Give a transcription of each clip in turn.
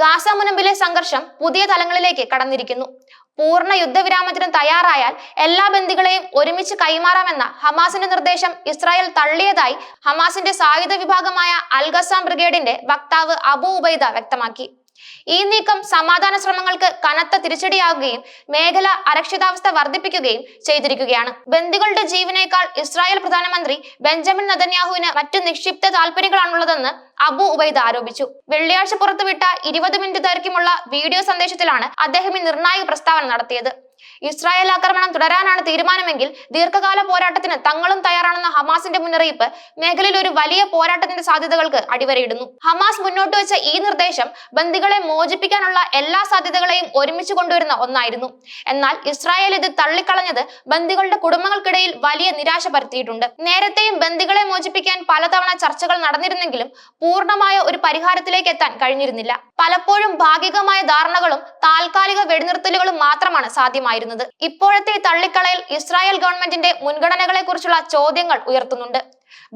Gaza മുനമ്പിലെ സംഘർഷം പുതിയ തലങ്ങളിലേക്ക് കടന്നിരിക്കുന്നു. പൂർണ യുദ്ധവിരാമത്തിന് തയ്യാറായാൽ എല്ലാ ബന്ദികളെയും ഒരുമിച്ച് കൈമാറാമെന്ന ഹമാസിന്റെ നിർദ്ദേശം ഇസ്രായേൽ തള്ളിയതായി ഹമാസിന്റെ സായുധ വിഭാഗമായ അൽഗസാം ബ്രിഗേഡിന്റെ വക്താവ് അബു ഉബൈദ വ്യക്തമാക്കി. ഈ നീക്കം സമാധാന ശ്രമങ്ങൾക്ക് കനത്ത തിരിച്ചടിയാകുകയും മേഖല അരക്ഷിതാവസ്ഥ വർദ്ധിപ്പിക്കുകയും ചെയ്തിരിക്കുകയാണ്. ബന്ദികളുടെ ജീവനേക്കാൾ ഇസ്രായേൽ പ്രധാനമന്ത്രി ബെഞ്ചമിൻ നദന്യാഹുവിന് മറ്റു നിക്ഷിപ്ത താല്പര്യങ്ങളാണുള്ളതെന്ന് അബു ഉബൈദ് ആരോപിച്ചു. വെള്ളിയാഴ്ച പുറത്തുവിട്ട ഇരുപത് മിനിറ്റ് ദൈർഘ്യമുള്ള വീഡിയോ സന്ദേശത്തിലാണ് അദ്ദേഹം ഈ നിർണായക പ്രസ്താവന നടത്തിയത്. ഇസ്രായേൽ ആക്രമണം തുടരാനാണ് തീരുമാനമെങ്കിൽ ദീർഘകാല പോരാട്ടത്തിന് തങ്ങളും തയ്യാറാണെന്ന ഹമാസിന്റെ മുന്നറിയിപ്പ് മേഖലയിൽ ഒരു വലിയ പോരാട്ടത്തിന്റെ സാധ്യതകൾക്ക് അടിവരയിടുന്നു. ഹമാസ് മുന്നോട്ട് വെച്ച ഈ നിർദ്ദേശം ബന്ദികളെ മോചിപ്പിക്കാനുള്ള എല്ലാ സാധ്യതകളെയും ഒരുമിച്ച് കൊണ്ടുവരുന്ന ഒന്നായിരുന്നു. എന്നാൽ ഇസ്രായേൽ ഇത് തള്ളിക്കളഞ്ഞത് ബന്ദികളുടെ കുടുംബങ്ങൾക്കിടയിൽ വലിയ നിരാശ പരത്തിയിട്ടുണ്ട്. നേരത്തെയും ബന്ദികളെ മോചിപ്പിക്കാൻ പലതവണ ചർച്ചകൾ നടന്നിരുന്നെങ്കിലും പൂർണമായ ഒരു പരിഹാരത്തിലേക്ക് എത്താൻ കഴിഞ്ഞിരുന്നില്ല. പലപ്പോഴും ഭാഗികമായ ധാരണകളും താൽക്കാലിക വെടിനിർത്തലുകളും മാത്രമാണ് സാധ്യമായിരുന്നത്. ഇപ്പോഴത്തെ തള്ളിക്കളയിൽ ഇസ്രായേൽ ഗവൺമെന്റിന്റെ മുൻഗണനകളെ കുറിച്ചുള്ള ചോദ്യങ്ങൾ ഉയർത്തുന്നുണ്ട്.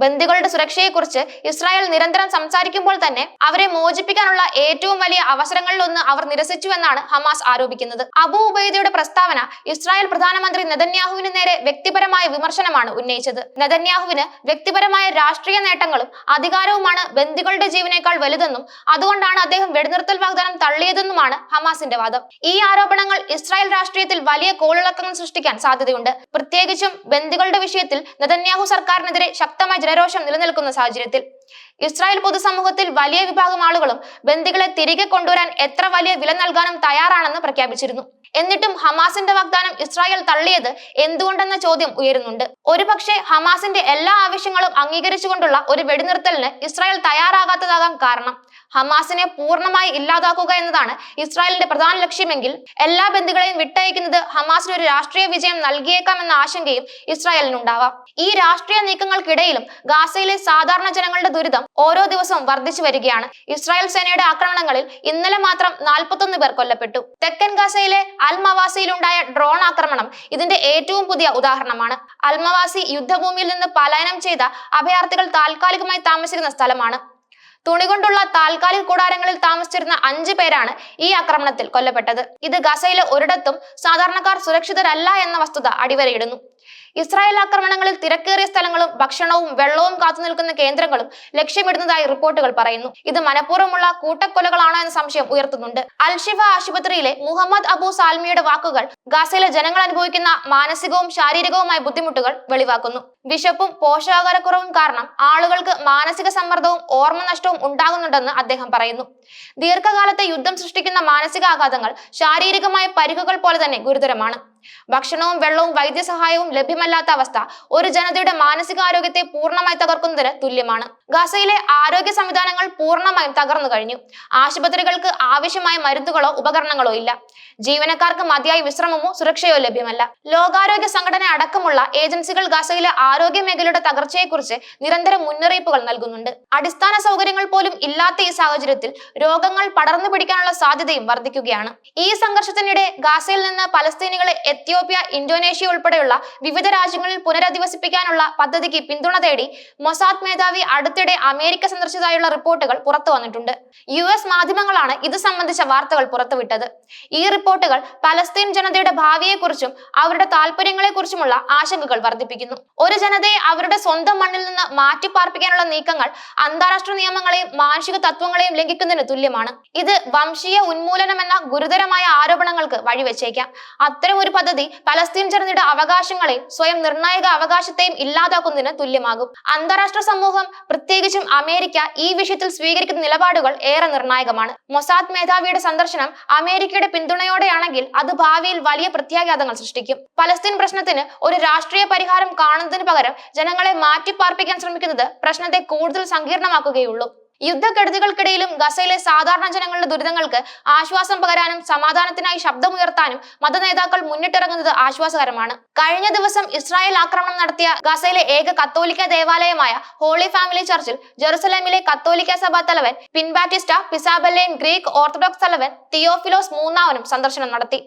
ബന്ദികളുടെ സുരക്ഷയെക്കുറിച്ച് ഇസ്രായേൽ നിരന്തരം സംസാരിക്കുമ്പോൾ തന്നെ അവരെ മോചിപ്പിക്കാനുള്ള ഏറ്റവും വലിയ അവസരങ്ങളിലൊന്ന് അവർ നിരസിച്ചുവെന്നാണ് ഹമാസ് ആരോപിക്കുന്നത്. അബു ഉബൈദയുടെ പ്രസ്താവന ഇസ്രായേൽ പ്രധാനമന്ത്രി നെതന്യാഹുവിന് നേരെ വ്യക്തിപരമായ വിമർശനമാണ് ഉന്നയിച്ചത്. നെതന്യാഹുവിന് വ്യക്തിപരമായ രാഷ്ട്രീയ നേട്ടങ്ങളും അധികാരവുമാണ് ബന്ദികളുടെ ജീവനേക്കാൾ വലുതെന്നും അതുകൊണ്ടാണ് അദ്ദേഹം വെടിനിർത്തൽ വാഗ്ദാനം തള്ളിയതെന്നുമാണ് ഹമാസിന്റെ വാദം. ഈ ആരോപണങ്ങൾ ഇസ്രായേൽ രാഷ്ട്രീയത്തിൽ വലിയ കോളിളക്കങ്ങൾ സൃഷ്ടിക്കാൻ സാധ്യതയുണ്ട്. പ്രത്യേകിച്ചും ബന്ദികളുടെ വിഷയത്തിൽ നെതന്യാഹു സർക്കാരിനെതിരെ ശക്തമായ ജനരോഷം നിലനിൽക്കുന്ന സാഹചര്യത്തിൽ ഇസ്രായേൽ പൊതുസമൂഹത്തിൽ വലിയ വിഭാഗം ആളുകളും ബന്ദികളെ തിരികെ കൊണ്ടുവരാൻ എത്ര വലിയ വില നൽകാനും തയ്യാറാണെന്ന് പ്രഖ്യാപിച്ചിരുന്നു. എന്നിട്ടും ഹമാസിന്റെ വാഗ്ദാനം ഇസ്രായേൽ തള്ളിയത് എന്തുകൊണ്ടെന്ന ചോദ്യം ഉയരുന്നുണ്ട്. ഒരുപക്ഷെ ഹമാസിന്റെ എല്ലാ ആവശ്യങ്ങളും അംഗീകരിച്ചുകൊണ്ടുള്ള ഒരു വെടിനിർത്തലിന് ഇസ്രായേൽ തയ്യാറാകാത്തതാകാം കാരണം ഹമാസിനെ പൂർണമായി ഇല്ലാതാക്കുക എന്നതാണ് ഇസ്രായേലിന്റെ പ്രധാന ലക്ഷ്യമെങ്കിൽ എല്ലാ ബന്ധുക്കളെയും വിട്ടയക്കുന്നത് ഹമാസിന് ഒരു രാഷ്ട്രീയ വിജയം നൽകിയേക്കാം എന്ന ആശങ്കയും ഇസ്രായേലിനുണ്ടാവാം. ഈ രാഷ്ട്രീയ നീക്കങ്ങൾക്കിടയിലും ഗാസയിലെ സാധാരണ ജനങ്ങളുടെ ദുരിതം ഓരോ ദിവസവും വർദ്ധിച്ചു വരികയാണ്. ഇസ്രായേൽ സേനയുടെ ആക്രമണങ്ങളിൽ ഇന്നലെ മാത്രം നാൽപ്പത്തൊന്ന് പേർ കൊല്ലപ്പെട്ടു. തെക്കൻ ഗാസയിലെ അൽമവാസിയിലുണ്ടായ ഡ്രോൺ ആക്രമണം ഇതിന്റെ ഏറ്റവും പുതിയ ഉദാഹരണമാണ്. അൽമവാസി യുദ്ധഭൂമിയിൽ നിന്ന് പലായനം ചെയ്ത അഭയാർത്ഥികൾ താൽക്കാലികമായി താമസിക്കുന്ന സ്ഥലമാണ്. തുണികൊണ്ടുള്ള താൽക്കാലിക കൂടാരങ്ങളിൽ താമസിച്ചിരുന്ന അഞ്ചു പേരാണ് ഈ ആക്രമണത്തിൽ കൊല്ലപ്പെട്ടത്. ഇത് ഗസയിലെ ഒരിടത്തും സാധാരണക്കാർ സുരക്ഷിതരല്ല എന്ന വസ്തുത അടിവരയിടുന്നു. ഇസ്രായേൽ ആക്രമണങ്ങളിൽ തിരക്കേറിയ സ്ഥലങ്ങളും ഭക്ഷണവും വെള്ളവും കാത്തുനിൽക്കുന്ന കേന്ദ്രങ്ങളും ലക്ഷ്യമിടുന്നതായി റിപ്പോർട്ടുകൾ പറയുന്നു. ഇത് മനഃപൂർവമുള്ള കൂട്ടക്കൊലകളാണോ എന്ന സംശയം ഉയർത്തുന്നുണ്ട്. അൽഷിഫ ആശുപത്രിയിലെ മുഹമ്മദ് അബു സാൽമിയുടെ വാക്കുകൾ ഗാസയിലെ ജനങ്ങൾ അനുഭവിക്കുന്ന മാനസികവും ശാരീരികവുമായ ബുദ്ധിമുട്ടുകൾ വെളിവാക്കുന്നു. വിശപ്പും പോഷകാഹാരക്കുറവും കാരണം ആളുകൾക്ക് മാനസിക സമ്മർദ്ദവും ഓർമ്മ നഷ്ടവും ഉണ്ടാകുന്നുണ്ടെന്ന് അദ്ദേഹം പറയുന്നു. ദീർഘകാലത്തെ യുദ്ധം സൃഷ്ടിക്കുന്ന മാനസികാഘാതങ്ങൾ ശാരീരികമായ പരിക്കുകൾ പോലെ തന്നെ ഗുരുതരമാണ്. ഭക്ഷണവും വെള്ളവും വൈദ്യസഹായവും ലഭ്യമല്ലാത്ത അവസ്ഥ ഒരു ജനതയുടെ മാനസികാരോഗ്യത്തെ പൂർണമായി തകർക്കുന്നതിന് തുല്യമാണ്. ഗാസയിലെ ആരോഗ്യ സംവിധാനങ്ങൾ പൂർണമായും തകർന്നു കഴിഞ്ഞു. ആശുപത്രികൾക്ക് ആവശ്യമായ മരുന്നുകളോ ഉപകരണങ്ങളോ ഇല്ല. ജീവനക്കാർക്ക് മതിയായ വിശ്രമമോ സുരക്ഷയോ ലഭ്യമല്ല. ലോകാരോഗ്യ സംഘടന അടക്കമുള്ള ഏജൻസികൾ ഗാസയിലെ ആരോഗ്യ മേഖലയുടെ തകർച്ചയെക്കുറിച്ച് നിരന്തരം മുന്നറിയിപ്പുകൾ നൽകുന്നുണ്ട്. അടിസ്ഥാന സൗകര്യങ്ങൾ പോലും ഇല്ലാത്ത ഈ സാഹചര്യത്തിൽ രോഗങ്ങൾ പടർന്നു പിടിക്കാനുള്ള സാധ്യതയും വർദ്ധിക്കുകയാണ്. ഈ സംഘർഷത്തിനിടെ ഗാസയിൽ നിന്ന് പലസ്തീനികളെ എത്യോപ്യ ഇന്തോനേഷ്യ ഉൾപ്പെടെയുള്ള വിവിധ രാജ്യങ്ങളിൽ പുനരധിവസിപ്പിക്കാനുള്ള പദ്ധതിക്ക് പിന്തുണ തേടി മൊസാദ് മേധാവി അടുത്തിടെ അമേരിക്ക സന്ദർശിച്ചതായുള്ള റിപ്പോർട്ടുകൾ പുറത്തു വന്നിട്ടുണ്ട്. യു എസ് മാധ്യമങ്ങളാണ് ഇത് സംബന്ധിച്ച വാർത്തകൾ പുറത്തുവിട്ടത്. ഈ റിപ്പോർട്ടുകൾ പലസ്തീൻ ജനതയുടെ ഭാവിയെക്കുറിച്ചും അവരുടെ താല്പര്യങ്ങളെക്കുറിച്ചുമുള്ള ആശങ്കകൾ വർദ്ധിപ്പിക്കുന്നു. ഒരു ജനതയെ അവരുടെ സ്വന്തം മണ്ണിൽ നിന്ന് മാറ്റിപ്പാർപ്പിക്കാനുള്ള നീക്കങ്ങൾ അന്താരാഷ്ട്ര നിയമങ്ങളെയും മാനുഷിക തത്വങ്ങളെയും ലംഘിക്കുന്നതിന് തുല്യമാണ്. ഇത് വംശീയ ഉന്മൂലനം എന്ന ഗുരുതരമായ ആരോപണങ്ങൾക്ക് വഴിവെച്ചേക്കാം. അത്തരം ഒരു പദ്ധതി പലസ്തീൻ ജനതയുടെ അവകാശങ്ങളെയും സ്വയം നിർണായക അവകാശത്തെയും ഇല്ലാതാക്കുന്നതിന് തുല്യമാകും. അന്താരാഷ്ട്ര സമൂഹം പ്രത്യേകിച്ചും അമേരിക്ക ഈ വിഷയത്തിൽ സ്വീകരിക്കുന്ന നിലപാടുകൾ ഏറെ നിർണായകമാണ്. മൊസാദ് മേധാവിയുടെ സന്ദർശനം അമേരിക്കയുടെ പിന്തുണയോടെയാണെങ്കിൽ അത് ഭാവിയിൽ വലിയ പ്രത്യാഘാതങ്ങൾ സൃഷ്ടിക്കും. പലസ്തീൻ പ്രശ്നത്തിന് ഒരു രാഷ്ട്രീയ പരിഹാരം കാണുന്നതിന് പകരം ജനങ്ങളെ മാറ്റിപ്പാർപ്പിക്കാൻ ശ്രമിക്കുന്നത് പ്രശ്നത്തെ കൂടുതൽ സങ്കീർണമാക്കുകയുള്ളൂ. യുദ്ധക്കെടുതികൾക്കിടയിലും ഗസയിലെ സാധാരണ ജനങ്ങളുടെ ദുരിതങ്ങൾക്ക് ആശ്വാസം പകരാനും സമാധാനത്തിനായി ശബ്ദമുയർത്താനും മതനേതാക്കൾ മുന്നിട്ടിറങ്ങുന്നത് ആശ്വാസകരമാണ്. കഴിഞ്ഞ ദിവസം ഇസ്രായേൽ ആക്രമണം നടത്തിയ ഗസയിലെ ഏക കത്തോലിക്ക ദേവാലയമായ ഹോളി ഫാമിലി ചർച്ചിൽ ജെറുസലേമിലെ കത്തോലിക്ക സഭാ തലവൻ പിൻബാറ്റിസ്റ്റ പിസാബല്ലേൻ ഗ്രീക്ക് ഓർത്തഡോക്സ് തലവൻ തിയോഫിലോസ് മൂന്നാമനും സന്ദർശനം നടത്തി.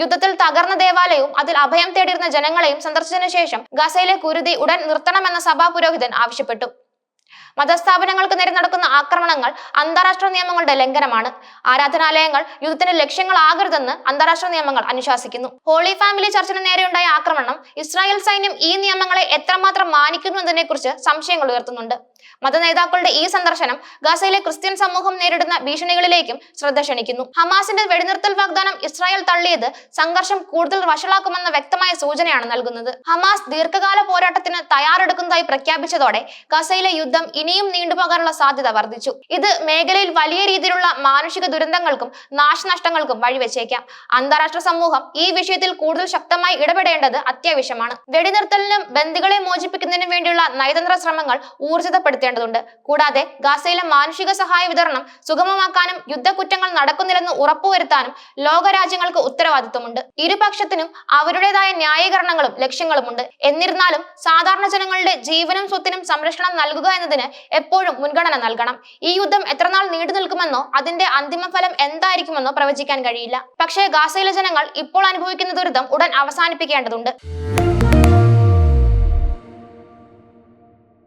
യുദ്ധത്തിൽ തകർന്ന ദേവാലയവും അതിൽ അഭയം തേടിയിരുന്ന ജനങ്ങളെയും സന്ദർശിച്ചതിനു ശേഷം ഗസയിലെ കുരുതി ഉടൻ നിർത്തണമെന്ന സഭാ പുരോഹിതൻ ആവശ്യപ്പെട്ടു. മതസ്ഥാപനങ്ങൾക്ക് നേരെ നടക്കുന്ന ആക്രമണങ്ങൾ അന്താരാഷ്ട്ര നിയമങ്ങളുടെ ലംഘനമാണ്. ആരാധനാലയങ്ങൾ യുദ്ധത്തിന്റെ ലക്ഷ്യങ്ങളാകരുതെന്ന് അന്താരാഷ്ട്ര നിയമങ്ങൾ അനുശാസിക്കുന്നു. ഹോളി ഫാമിലി ചർച്ചിന് നേരെയുണ്ടായ ആക്രമണം ഇസ്രായേൽ സൈന്യം ഈ നിയമങ്ങളെ എത്രമാത്രം മാനിക്കുന്നു എന്നതിനെക്കുറിച്ച് സംശയങ്ങൾ ഉയർത്തുന്നുണ്ട്. മത നേതാക്കളുടെ ഈ സന്ദർശനം ഗാസയിലെ ക്രിസ്ത്യൻ സമൂഹം നേരിടുന്ന ഭീഷണികളിലേക്കും ശ്രദ്ധ ക്ഷണിക്കുന്നു. ഹമാസിന്റെ വെടിനിർത്തൽ വാഗ്ദാനം ഇസ്രായേൽ തള്ളിയത് സംഘർഷം കൂടുതൽ വഷളാക്കുമെന്ന വ്യക്തമായ സൂചനയാണ് നൽകുന്നത്. ഹമാസ് ദീർഘകാല പോരാട്ടത്തിന് തയ്യാറെടുക്കുന്നതായി പ്രഖ്യാപിച്ചതോടെ ഗസയിലെ യുദ്ധം ഇനിയും നീണ്ടുപോകാനുള്ള സാധ്യത വർദ്ധിച്ചു. ഇത് മേഖലയിൽ വലിയ രീതിയിലുള്ള മാനുഷിക ദുരന്തങ്ങൾക്കും നാശനഷ്ടങ്ങൾക്കും വഴിവെച്ചേക്കാം. അന്താരാഷ്ട്ര സമൂഹം ഈ വിഷയത്തിൽ കൂടുതൽ ശക്തമായി ഇടപെടേണ്ടത് അത്യാവശ്യമാണ്. വെടിനിർത്തലിനും ബന്ദികളെ മോചിപ്പിക്കുന്നതിനും വേണ്ടിയുള്ള നയതന്ത്ര ശ്രമങ്ങൾ ഊർജിതപ്പെടുത്തേണ്ടതുണ്ട്. കൂടാതെ ഗാസയിലെ മാനുഷിക സഹായ വിതരണം സുഗമമാക്കാനും യുദ്ധക്കുറ്റങ്ങൾ നടക്കുന്നില്ലെന്ന് ഉറപ്പുവരുത്താനും ലോകരാജ്യങ്ങൾക്ക് ഉത്തരവാദിത്വമുണ്ട്. ഇരുപക്ഷത്തിനും അവരുടേതായ ന്യായീകരണങ്ങളും ലക്ഷ്യങ്ങളുമുണ്ട്. എന്നിരുന്നാലും സാധാരണ ജനങ്ങളുടെ ജീവനും സ്വത്തിനും സംരക്ഷണം നൽകുക എന്നതിന് എപ്പോഴും മുൻഗണന നൽകണം. ഈ യുദ്ധം എത്രനാൾ നീണ്ടു നിൽക്കുമെന്നോ അതിന്റെ അന്തിമ ഫലം എന്തായിരിക്കുമെന്നോ പ്രവചിക്കാൻ കഴിയില്ല. പക്ഷേ ഗാസയിലെ ജനങ്ങൾ ഇപ്പോൾ അനുഭവിക്കുന്ന ദുരിതം ഉടൻ അവസാനിപ്പിക്കേണ്ടതുണ്ട്.